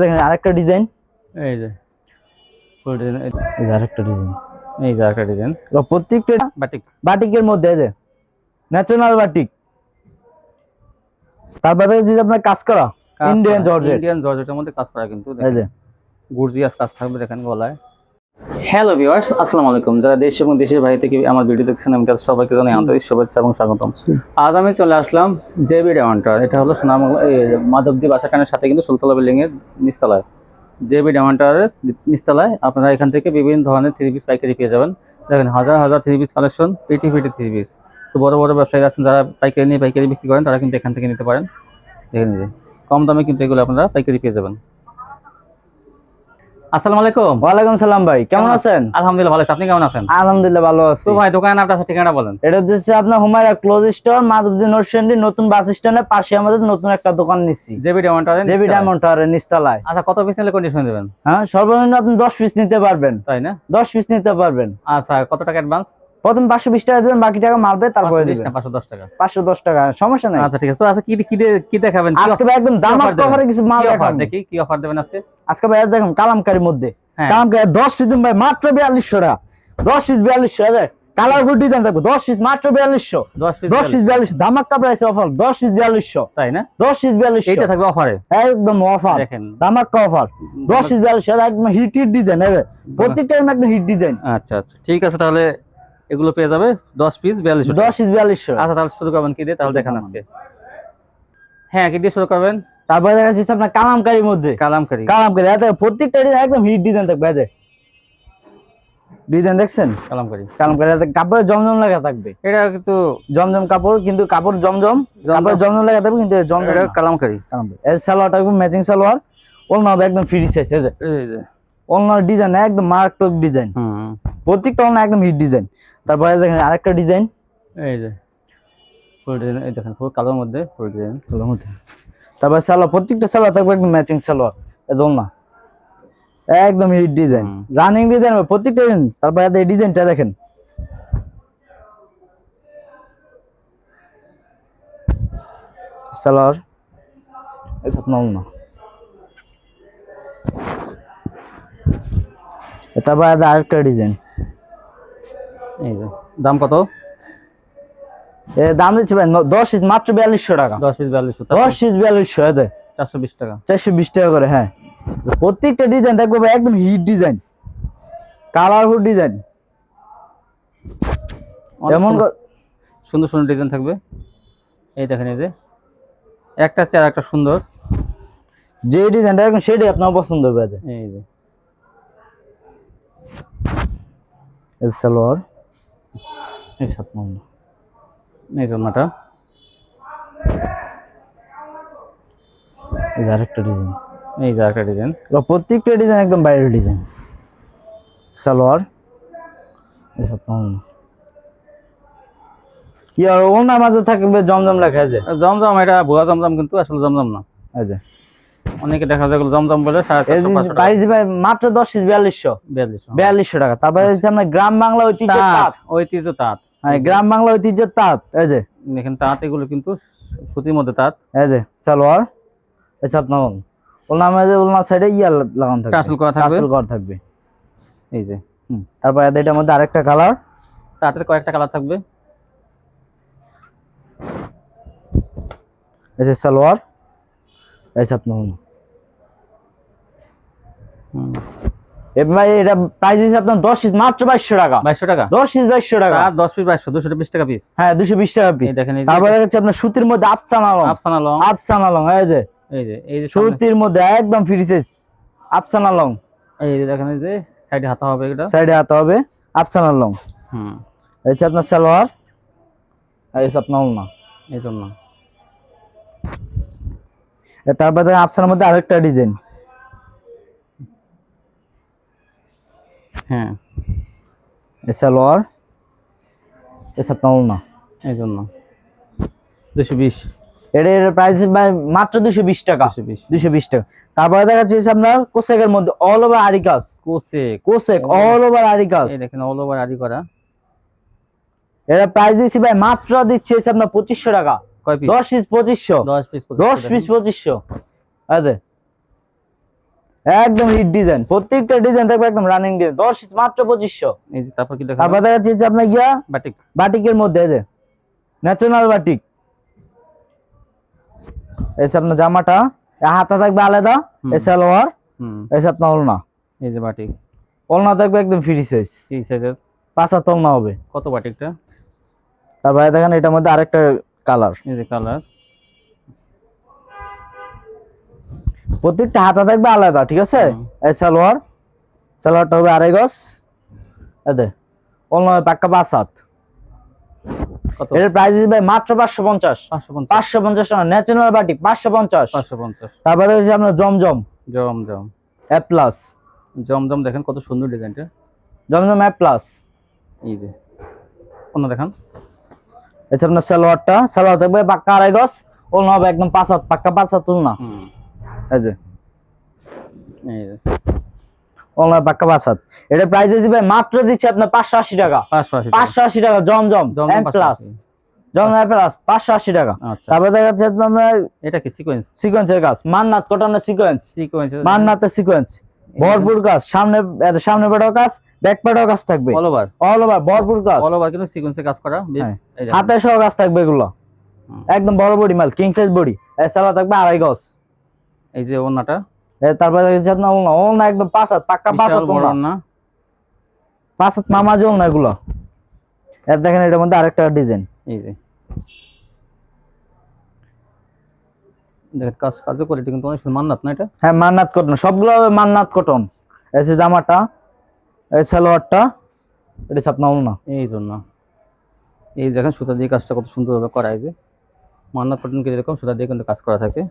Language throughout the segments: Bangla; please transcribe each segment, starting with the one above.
দেখেন আরেকটা ডিজাইন। এই যে ফুল ডিজাইন এই যে আরেকটা ডিজাইন এই যে একটা ডিজাইন। প্রত্যেকটা বাটিক। বাটিকের মধ্যে এই যে ন্যাচারাল বাটিক। তারপরে আপনার কাজ করা ইন্ডিয়ান জর্জেট ইন্ডিয়ান জর্জেটের মধ্যে কাজ করা কিন্তু এই যে। গুরজিয়াস কাজ থাকবে দেখেন গলায়। হ্যালো ভিউয়ার্স আসসালামু আলাইকুম। যারা দেশ এবং দেশের বাইরে থেকে আমার ভিডিও দেখছেন আমি তাদের সবাইকে জানাই আন্তরিক শুভেচ্ছা এবং স্বাগতম। আজ আমি চলে আসলাম জেবি ডায়মন্ডার এটা হলো সোনাম মাধবদী বাসাটানের সাথে কিন্তু সুলতলা বিল্ডিং এর নিচতলায়। জেবি ডায়মন্ডারের নিচতলায় আপনারা এখান থেকে বিভিন্ন ধরনের থ্রি পিস পাইকারি পেয়ে যাবেন। দেখেন হাজার হাজার থ্রি পিস কালেকশন পেটি পেটি থ্রি পিস তো বড় বড় ব্যবসায়ী আছেন যারা পাইকারি নিয়ে পাইকারি বিক্রি করেন তারা কিন্তু এখান থেকে নিতে পারেন। দেখে নিন কম দামে কিন্তু এগুলো আপনারা পাইকারি পেয়ে যাবেন। আসসালামু আলাইকুম। ওয়ালাইকুম সালাম ভাই কেমন আছেন? আলহামদুলিল্লাহ ভালো আছি। আপনি কেমন আছেন? আলহামদুলিল্লাহ ভালো আছি। তো ভাই দোকানের নামটা ঠিকানা বলেন। এটা হচ্ছে আপনার হুমায়রা ক্লোজ স্টোর মাধবদী নোটসেন্ডি নতুন বাস স্ট্যান্ডের পাশে আমাদের নতুন একটা দোকান জেবি ডায়মন্ড আচ্ছা কত পিস নিলে কন্ডিশন দেবেন? হ্যাঁ সর্বনিম্ন আপনি দশ পিস নিতে পারবেন। তাই না? দশ পিস নিতে পারবেন। আচ্ছা কত টাকা অ্যাডভান্স প্রথম পাঁচশো বিশ টাকা দেবেন বাকি টাকা মারবে তারপরে দিবেন। পাঁচশো দশ টাকা? পাঁচশো দশ টাকা সমস্যা নাই। আচ্ছা ঠিক আছে। তো আচ্ছা কি কি কি দেখাবেন? আজকে ভাই একদম দাম কিছু মাল কি অফার দেখাবো। দেখি কি অফার দেবেন আজকে? আজকে ভাই দেখুন কালামকারির মধ্যে। হ্যাঁ। কালামকারি দশ পিস দিন ভাই মাত্র বিয়াল্লিশশো টাকা। দশ পিস বিয়াল্লিশশো হাজার কালারফুল ডিজাইন থাকবে। দশ পিস মাত্র বিয়াল্লিশশো। দশ পিস পিস বিয়াল্লিশ ধামাক্কা প্রাইস অফার দশ পিস বিয়াল্লিশশো। তাই না? দশ পিস বিয়াল্লিশশো। এইটা থাকবে অফারে একদম অফার দেখেন। ধামাক্কা অফার দশ পিস বিয়াল্লিশ একদম হিট হিট ডিজাইন প্রত্যেকটা একদম হিট ডিজাইন আচ্ছা আচ্ছা। ঠিক আছে তাহলে এগুলো পেয়ে যাবে দশ পিস বিয়াল্লিশ দশ পিস বিয়াল্লিশশো। আচ্ছা তাহলে শুরু করবেন কি দিয়ে? তাহলে দেখান আজকে। হ্যাঁ কি দিয়ে শুরু করবেন? তারপরে দেখা যাচ্ছে আপনার কালামকারির মধ্যে। কালামকারি। কালামকারি এত প্রত্যেকটা ডিজাইন একদম হিট ডিজাইন থাকবে যে। ডিজাইন দেখছেন? কালামকারি। কালামকারি কাপড়ে জমজম লাগা থাকবে। এটা কিন্তু জমজম কাপড় কিন্তু কাপড় জমজম কাপড় জমজম লাগা থাকবে কিন্তু জমজম এটা। কালামকারি। কালামকারি। এর সালোয়ারটা একদম ম্যাচিং সালোয়ার ওলনা হবে একদম ফ্রি সাইজ এই যে। যে ডিজাইন একদম মারাত্মক ডিজাইন প্রত্যেকটা ওলনা একদম হিট ডিজাইন তারপরে দেখেন আরেকটা ডিজাইন এই যে ফুল ডিজাইন এই দেখেন ফুল কালোর মধ্যে ফুল ডিজাইন তারপরে সালোয়ার প্রত্যেকটা সালোয়ার থাকবে একদম ম্যাচিং সালোয়ার একদম হিট ডিজাইন রানিং ডিজাইন প্রত্যেকটা তারপরে এই ডিজাইনটা দেখেন। সালোয়ার তারপরে আছে আরেকটা ডিজাইন এই যে দাম কত? দাম দিচ্ছে ভাই দশ ইঞ্চ মাত্র বিয়াল্লিশশো টাকা। দশ পিস বিয়াল্লিশ দশ ইঞ্চ বিয়াল্লিশশো এতে চারশো বিশ টাকা। চারশো বিশ টাকা করে হ্যাঁ। প্রত্যেকটা ডিজাইন দেখব ভাই একদম হিট ডিজাইন কালারফুল ডিজাইন এমন সুন্দর- সুন্দর ডিজাইন থাকবে। এই দেখেন এই যে। একটা চেয়ার একটা সুন্দর। যে ডিজাইনটা একদম সেটাই আপনার পছন্দ হবে। এই যে। এই সালোয়ার। এই সাত নম্বর এই জন্যটা এই যে আরেকটা ডিজাইন। এই যে একটা ডিজাইন। প্রত্যেকটা ডিজাইন একদম বাইরের ডিজাইন। সালোয়ার। এই আপনার ওড়না। কি আর ওনার মাঝে থাকবে জমজম লেখা আছে? জমজম এটা ভুয়া জমজম কিন্তু আসলে জমজম না। এই যে। অনেকে দেখা যায় জমজম বলে প্রাইস ভাই মাত্র দশ ইঞ্চ বিয়াল্লিশশো। বিয়াল্লিশ বিয়াল্লিশশো টাকা। তারপরে হচ্ছে আপনার গ্রাম বাংলা ঐতিহ্য তাঁত তাঁত। ঐতিহ্য তাঁত। হ্যাঁ গ্রাম বাংলা ঐতিহ্য তাঁত। এই যে। দেখেন তাঁত এগুলো কিন্তু সুতির মধ্যে তাঁত। এই যে সালোয়ার। যে আপনার ওলনা মাঝে ওলনা সাইডে ইয়া লাগানো থাকবে। টাসেল করা থাকবে। টাসেল করা থাকবে। এই যে হুম। তারপরে এটার মধ্যে আরেকটা কালার। তাঁতের কয়েকটা কালার থাকবে। এই যে সালোয়ার। এই যে আপনার এটা প্রাইস দিচ্ছে আপনার দশ ইঞ্চ মাত্র বাইশশো টাকা। বাইশশো টাকা? দশ ইঞ্চ বাইশশো টাকা। দশ পিস বাইশশো দুশো বিশ টাকা পিস হ্যাঁ দুশো বিশ টাকা পিস দেখেন তারপরে হচ্ছে আপনার সুতির মধ্যে Afsana long Afsana long Afsana long এই যে। এই যে এই যে সুতির মধ্যে একদম ফ্রি সাইজ আফসানা লং এই যে দেখেন এই যে সাইডে হাতা হবে এটা। সাইডে হাতে হবে আফসানা লং হুম। এই আপনার সালোয়ার। এই আপনার ওড়না। এই জন্য তারপরে দেখেন আফসানার মধ্যে আরেকটা ডিজাইন হ্যাঁ। এই সালোয়ার এই হচ্ছে আপনার এই জন্য দুশো বিশ। এটা এর প্রাইস মাত্র দুশো বিশ টাকা। দুশো বিশ। টাকা। তারপরে দেখা যাচ্ছে আপনার কোসেকের মধ্যে অল ওভার আরি কাজ কোসে কোসেক অল ওভার আরি কাজ দেখেন অল ওভার আদি করা এটা প্রাইস দিচ্ছি ভাই মাত্র দিচ্ছি আপনার পঁচিশশো টাকা। দশ পিস পঁচিশশো। দশ পিস দশ পিস পঁচিশশো। আরে একদম হিট ডিজাইন প্রত্যেকটা ডিজাইন থাকবে একদম রানিং ডিজাইন দশ মাত্র পঁচিশশো। এই যে তারপর কি দেখা তারপর দেখা যাচ্ছে যে আপনার গিয়া বাটিক বাটিকের মধ্যে এই যে ন্যাচারাল বাটিক এসে আপনার জামাটা হাতা থাকবে আলাদা হুম। এ সালোয়ার হুম। এসে আপনার ওলনা। এই যে বাটিক ওলনা থাকবে একদম ফ্রি সাইজ এই সাইজের পাঁচ হাত ওলনা হবে। কত বাটিকটা তারপরে দেখেন এটার মধ্যে আরেকটা কালার এই যে কালার প্রত্যেকটা হাতা থাকবে আলাদা ঠিক আছে? এই সালোয়ার সালোয়ারটা হবে আড়াই গজ। এতে পাক্কা পাঁচ হাত এটার প্রাইস দিবে মাত্র পাঁচশো পঞ্চাশ। পাঁচশো পঞ্চাশ। পাঁচশো পঞ্চাশ ন্যাচারাল বাটিক পাঁচশো পঞ্চাশ। পাঁচশো পঞ্চাশ। তারপরে হচ্ছে আপনার জমজম। জম জম এ প্লাস জমজম দেখেন কত সুন্দর ডিজাইনটা। জমজম এ প্লাস এই যে অন্য দেখান। এটা আপনার সালোয়ারটা সালোয়ার থাকবে পাক্কা আড়াই গজ হবে একদম পাঁচ হাত পাক্কা পাঁচ হাত তুলনা এই যে। এই যে। ওলনা পাক্কা পাঁচ এটা প্রাইস দিবে মাত্র দিচ্ছে আপনার পাঁচশো আশি টাকা। পাঁচশো আশি টাকা। পাঁচশো আশি টাকা Zamzam Zamzam M plus Zamzam plus পাঁচশো আশি টাকা। আচ্ছা। দেখা যাচ্ছে আপনার এটা কি সিকোয়েন্স সিকোয়েন্সের কাজ। মান্নাত কটনের সিকোয়েন্স সিকোয়েন্স মান্নাতের সিকোয়েন্স ভরপুর কাজ। সামনে সামনে পেটাও কাজ ব্যাক পেটাও কাজ থাকবে। অল ওভার অল ওভার ভরপুর কাজ। অল ওভার কিন্তু সিকোয়েন্সে কাজ করা। হ্যাঁ। হাতে সহ কাজ থাকবে এগুলো। একদম বড় বডি মাল কিং সাইজ বডি। সালা থাকবে আড়াই গজ। এই যে ওনাটা তারপরে আপনার ওলনা ওলনা একদম পাঁচ হাত পাক্কা পাঁচ বিশাল হাত বড় ওলনা না পাঁচ হাত মামাজি ওলনা এগুলো। এর দেখেন এটার মধ্যে আরেকটা ডিজাইন। এই যে। দেখেন কাজ কাজও কোয়ালিটি কিন্তু অনেক মান্নাত না এটা? হ্যাঁ মান্নাত কটন সবগুলো মান্নাত কটন এসে জামাটা এই সালোয়ারটা এটা আপনার ওলনা এই জন্য এই দেখেন সুতা দিয়ে কাজটা কত সুন্দরভাবে করা এই যে। মান্নাত কটন কি এরকম সুতা দিয়ে কিন্তু কাজ করা থাকে।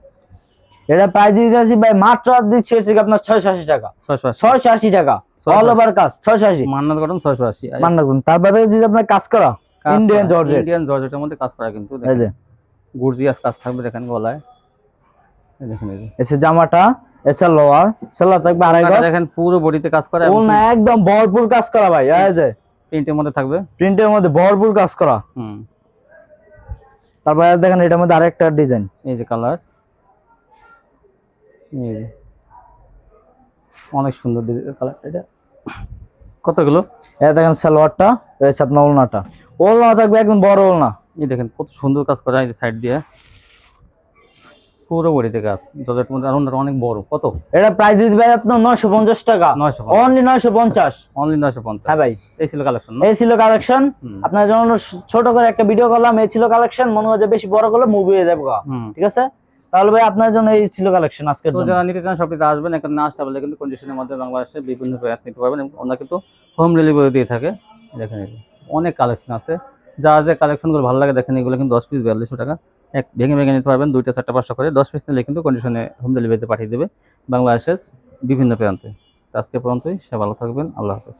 এটা প্রাইস দিয়েছি ভাই মাত্র দিচ্ছি হচ্ছে আপনার ছয়শো আশি টাকা। ছয়শো আশি। টাকা। অল ওভার কাজ ছয়শো আশি। মান্নাত কটন ছয়শো আশি। মান্নাত কটন তারপরে হচ্ছে যে আপনার কাজ করা ইন্ডিয়ান জর্জেট ইন্ডিয়ান জর্জেটের মধ্যে কাজ করা কিন্তু এই যে। গুরজিয়াস কাজ থাকবে দেখেন গলায়। দেখেন এই যে। এসে জামাটা এসে লোয়ার সালোয়ার থাকবে আড়াই গজ। দেখেন পুরো বডিতে কাজ করা। ওলনা একদম ভরপুর কাজ করা ভাই এই যে। প্রিন্টের মধ্যে থাকবে। প্রিন্টের মধ্যে ভরপুর কাজ করা। হুম। তারপরে দেখেন এটার মধ্যে আরেকটা ডিজাইন এই যে কালার অনেক সুন্দর কালার এটা। কতগুলো এটা দেখেন সালোয়ারটা এসে আপনার ওলনাটা। ওলনা থাকবে একদম বড় ওলনা। এই দেখেন কত সুন্দর কাজ করা এই সাইড দিয়ে। পুরো বডিতে কাজ। জর্জেটের মধ্যে আর অনেক বড়। কত? এটা প্রাইস দিতে ভাই আপনার নয়শো পঞ্চাশ টাকা। নয়শো অনলি নয়শো পঞ্চাশ। অনলি নয়শো পঞ্চাশ। হ্যাঁ ভাই। এই ছিল কালেকশন এই ছিল কালেকশন আপনার জন্য ছোট করে একটা ভিডিও করলাম। এই ছিল কালেকশন মনে হয় যে বেশি বড় করলে মুভি হয়ে যাবে ঠিক আছে? তাহলে ভাই আপনার জন্য এই ছিল কালেকশন আজকে তো যারা নিতে চান সবটিতে আসবেন এখানে না আসতে পারলে কিন্তু কন্ডিশনের মধ্যে বাংলাদেশে বিভিন্ন প্রয়াত নিতে পারবেন এবং ওনারা কিন্তু হোম ডেলিভারি দিয়ে থাকে। দেখেন অনেক কালেকশন আছে। যা যে কালেকশনগুলো ভালো লাগে দেখেন এগুলো কিন্তু দশ পিস বিয়াল্লিশশো টাকা। এক ভেঙে ভেঙে নিতে পারবেন দুইটা চারটা পাঁচটা করে। দশ পিস নিলে কিন্তু কন্ডিশনে হোম ডেলিভারিতে পাঠিয়ে দেবে বাংলাদেশের বিভিন্ন প্রান্তে। আজকে পর্যন্তই সে ভালো থাকবেন আল্লাহ হাফেজ।